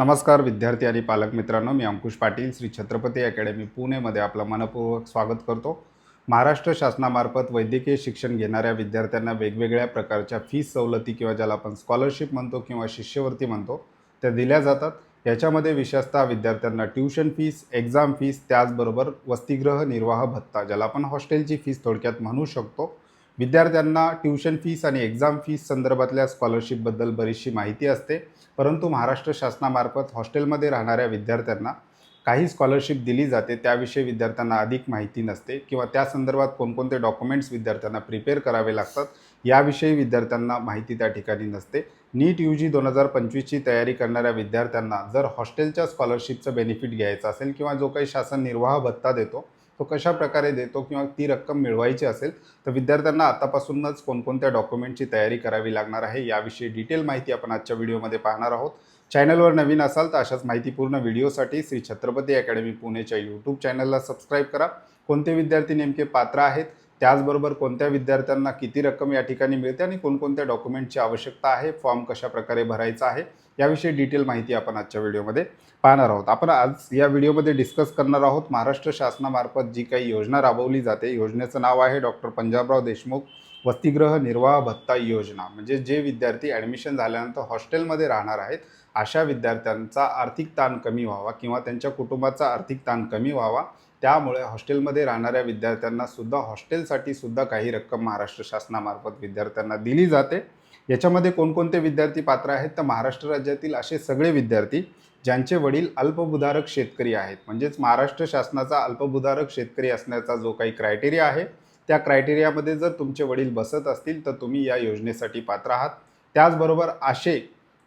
नमस्कार विद्यार्थी आणि पालक मित्रांनो. मी अंकुश पाटील श्री छत्रपती अकॅडमी पुणेमध्ये आपलं मनपूर्वक स्वागत करतो. महाराष्ट्र शासनामार्फत वैद्यकीय शिक्षण घेणाऱ्या विद्यार्थ्यांना वेगवेगळ्या प्रकारच्या फीस सवलती किंवा ज्याला आपण स्कॉलरशिप म्हणतो किंवा शिष्यवृत्ती म्हणतो त्या दिल्या जातात. याच्यामध्ये विशेषतः विद्यार्थ्यांना ट्युशन फीस एक्झाम फीस त्याचबरोबर वसतिगृह निर्वाह भत्ता ज्याला आपण हॉस्टेलची फीस थोडक्यात म्हणू शकतो. विद्यार्थ्यांना ट्युशन फीस आणि एक्झाम फीस संदर्भातल्या स्कॉलरशिपबद्दल बरीचशी माहिती असते. परंतु महाराष्ट्र शासनामार्फत हॉस्टेलमध्ये राहणाऱ्या विद्यार्थ्यांना काही स्कॉलरशिप दिली जाते. त्याविषयी विद्यार्थ्यांना अधिक माहिती नसते किंवा त्या संदर्भात कोणकोणते डॉक्युमेंट्स विद्यार्थ्यांना प्रिपेअर करावे लागतात याविषयी विद्यार्थ्यांना माहिती त्या ठिकाणी नसते. नीट यू जी दोन हजार पंचवीसची तयारी करणाऱ्या विद्यार्थ्यांना जर हॉस्टेलच्या स्कॉलरशिपचं बेनिफिट घ्यायचं असेल किंवा जो काही शासन निर्वाह भत्ता देतो तो कशा प्रकारे देतो किंवा ती रक्कम मिळवायची असेल तर विद्यार्थ्यांना आतापासूनच कोणकोणत्या डॉक्युमेंटची तयारी करावी लागणार आहे याविषयी डिटेल माहिती आपण आजच्या व्हिडिओमध्ये पाहणार आहोत. चॅनलवर नवीन असाल तर अशाच माहितीपूर्ण व्हिडिओसाठी श्री छत्रपती अकॅडमी पुणेच्या यूट्यूब चॅनलला सबस्क्राईब करा. कोणते विद्यार्थी नेमके पात्र आहेत त्याचबरोबर कोणत्या विद्यार्थ्यांना किती रक्कम या ठिकाणी मिळते आणि कोणकोणत्या डॉक्युमेंटची आवश्यकता आहे फॉर्म कशा प्रकारे भरायचा आहे याविषयी डिटेल माहिती आपण आजच्या व्हिडिओमध्ये पाहणार आहोत. आपण आज या व्हिडिओमध्ये डिस्कस करणार आहोत महाराष्ट्र शासनामार्फत जी काही योजना राबवली जाते योजनेचं नाव आहे डॉक्टर पंजाबराव देशमुख वसतिगृह निर्वाह भत्ता योजना. म्हणजे जे विद्यार्थी ॲडमिशन झाल्यानंतर हॉस्टेलमध्ये राहणार आहेत अशा विद्यार्थ्यांचा आर्थिक ताण कमी व्हावा किंवा त्यांच्या कुटुंबाचा आर्थिक ताण कमी व्हावा त्यामुळे हॉस्टेलमध्ये राहणाऱ्या विद्यार्थ्यांना सुद्धा हॉस्टेलसाठी सुद्धा काही रक्कम महाराष्ट्र शासनामार्फत विद्यार्थ्यांना दिली जाते. याच्यामध्ये कोणकोणते विद्यार्थी पात्र आहेत? तर महाराष्ट्र राज्यातील असे सगळे विद्यार्थी ज्यांचे वडील अल्पभूधारक शेतकरी आहेत. म्हणजेच महाराष्ट्र शासनाचा अल्पभूधारक शेतकरी असण्याचा जो काही क्रायटेरिया आहे त्या क्रायटेरियामध्ये जर तुमचे वडील बसत असतील तर तुम्ही या योजनेसाठी पात्र आहात. त्याचबरोबर असे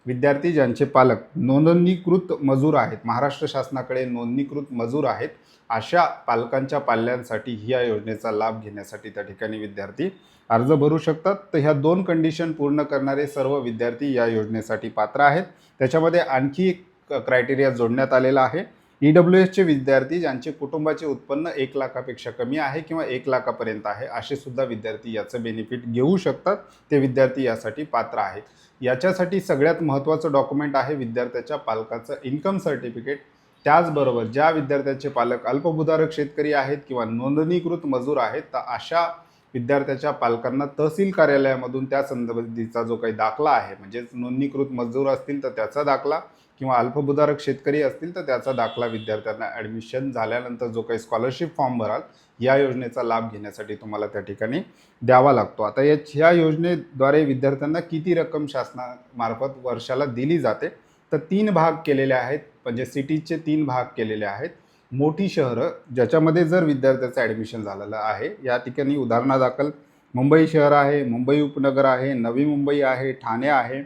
विद्यार्थी ज्यांचे पालक नोंदणीकृत मजूर आहेत महाराष्ट्र शासनाकडे नोंदणीकृत मजूर आहेत अशा पालकांच्या पाल्यांसाठी या योजनेचा लाभ घेण्यासाठी त्या ठिकाणी विद्यार्थी अर्ज भरू शकतात. तर ह्या दोन कंडिशन पूर्ण करणारे सर्व विद्यार्थी या योजनेसाठी पात्र आहेत. त्याच्यामध्ये आणखी एक क्रायटेरिया जोडण्यात आलेला आहे. ई डब्ल्यू एसचे विद्यार्थी ज्यांचे कुटुंबाचे उत्पन्न एक लाखापेक्षा कमी आहे किंवा एक लाखापर्यंत आहे असे सुद्धा विद्यार्थी याचं बेनिफिट घेऊ शकतात. ते विद्यार्थी यासाठी पात्र आहेत. याच्यासाठी सगळ्यात महत्त्वाचं डॉक्युमेंट आहे विद्यार्थ्याच्या पालकाचं इन्कम सर्टिफिकेट त्याचबरोबर ज्या विद्यार्थ्याचे पालक अल्पभूधारक शेतकरी आहेत किंवा नोंदणीकृत मजूर आहेत तर अशा विद्यार्थ्याच्या पालकांना तहसील कार्यालयामधून त्या संबंधीचा जो काही दाखला आहे म्हणजेच नोंदणीकृत मजूर असतील तर त्याचा दाखला. किंवा अल्पभूधारक शेतकरी असतील तर त्याचा दाखला विद्यार्थ्यांना ॲडमिशन झाल्यानंतर जो काही स्कॉलरशिप फॉर्म भराल या योजनेचा लाभ घेण्यासाठी तुम्हाला त्या ठिकाणी द्यावा लागतो. आता या ह्या योजनेद्वारे विद्यार्थ्यांना किती रक्कम शासनामार्फत वर्षाला दिली जाते? तर तीन भाग केलेले आहेत. म्हणजे सिटीजचे तीन भाग केलेले आहेत. मोठी शहरं ज्याच्यामध्ये जर विद्यार्थ्याचं ॲडमिशन झालेलं आहे या ठिकाणी उदाहरणादाखल मुंबई शहर आहे मुंबई उपनगर आहे नवी मुंबई आहे ठाणे आहे.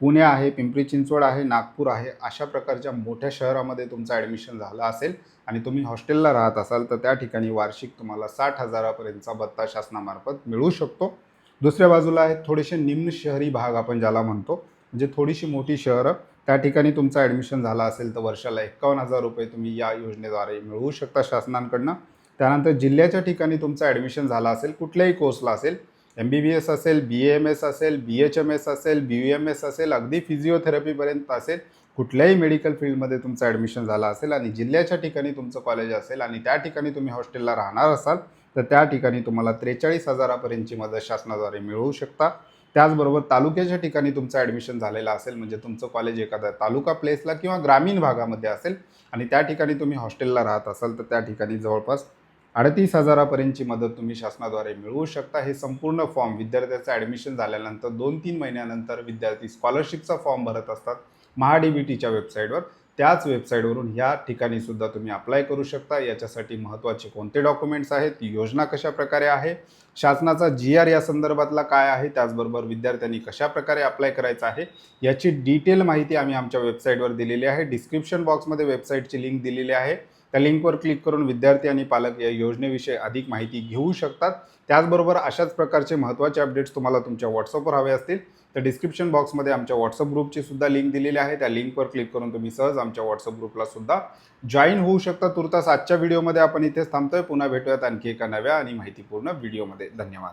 पुणे आहे पिंपरी चिंचवड आहे नागपूर आहे अशा प्रकारच्या मोठ्या शहरामध्ये तुमचं ॲडमिशन झालं असेल आणि तुम्ही हॉस्टेलला राहत असाल तर त्या ठिकाणी वार्षिक तुम्हाला साठ हजारापर्यंतचा भत्ता शासनामार्फत मिळू शकतो. दुसऱ्या बाजूला आहेत थोडेसे निम्न शहरी भाग आपण ज्याला म्हणतो म्हणजे थोडीशी मोठी शहरं त्या ठिकाणी तुमचं ॲडमिशन झालं असेल तर वर्षाला एकावन्न हजार रुपये तुम्ही या योजनेद्वारे मिळवू शकता शासनांकडनं. त्यानंतर जिल्ह्याच्या ठिकाणी तुमचं ॲडमिशन झालं असेल कुठल्याही कोर्सला असेल एम बी बी एस असेल बी एम एस असेल बी एच एम एस असेल बी यू एम एस असेल अगदी फिजिओथेरपीपर्यंत असेल कुठल्याही मेडिकल फील्डमध्ये तुमचं ॲडमिशन झालं असेल आणि जिल्ह्याच्या ठिकाणी तुमचं कॉलेज असेल आणि त्या ठिकाणी तुम्ही हॉस्टेलला राहणार असाल तर त्या ठिकाणी तुम्हाला त्रेचाळीस हजारापर्यंतची मदत शासनाद्वारे मिळवू शकता. त्याचबरोबर तालुक्याच्या ठिकाणी तुमचं ॲडमिशन झालेलं असेल म्हणजे तुमचं कॉलेज एखादा तालुका प्लेसला किंवा ग्रामीण भागामध्ये असेल आणि त्या ठिकाणी तुम्ही हॉस्टेलला राहत असाल तर त्या ठिकाणी जवळपास अडतीस हजारापर्यंतची मदत तुम्ही शासनाद्वारे मिळवू शकता. हे संपूर्ण फॉर्म विद्यार्थ्याचं ॲडमिशन झाल्यानंतर दोन तीन महिन्यानंतर विद्यार्थी स्कॉलरशिपचा फॉर्म भरत असतात महा डी टीच्या वेबसाईटवर. त्याच वेबसाईटवरून ह्या ठिकाणी सुद्धा तुम्ही अप्लाय करू शकता. याच्यासाठी महत्त्वाचे कोणते डॉक्युमेंट्स आहेत योजना कशा प्रकारे आहे शासनाचा जी आर या संदर्भातला काय आहे त्याचबरोबर विद्यार्थ्यांनी कशा प्रकारे अप्लाय करायचं आहे याची डिटेल माहिती आम्ही आमच्या वेबसाईटवर दिलेली आहे. डिस्क्रिप्शन बॉक्समध्ये वेबसाईटची लिंक दिलेली आहे. त्या लिंकवर क्लिक करून विद्यार्थी आणि पालक या योजनेविषयी अधिक माहिती घेऊ शकतात. त्याचबरोबर अशाच प्रकारचे महत्त्वाचे अपडेट्स तुम्हाला तुमच्या व्हॉट्सअपवर हवे असतील तर डिस्क्रिप्शन बॉक्समध्ये आमच्या व्हॉट्सअप ग्रुपची सुद्धा लिंक दिलेली आहे. त्या लिंकवर क्लिक करून तुम्ही सहज आमच्या व्हॉट्सअप ग्रुपला सुद्धा जॉईन होऊ शकता. तुर्तास आजच्या व्हिडिओमध्ये आपण इथेच थांबतोय. पुन्हा भेटूयात आणखी एका नव्या आणि माहितीपूर्ण व्हिडिओमध्ये धन्यवाद.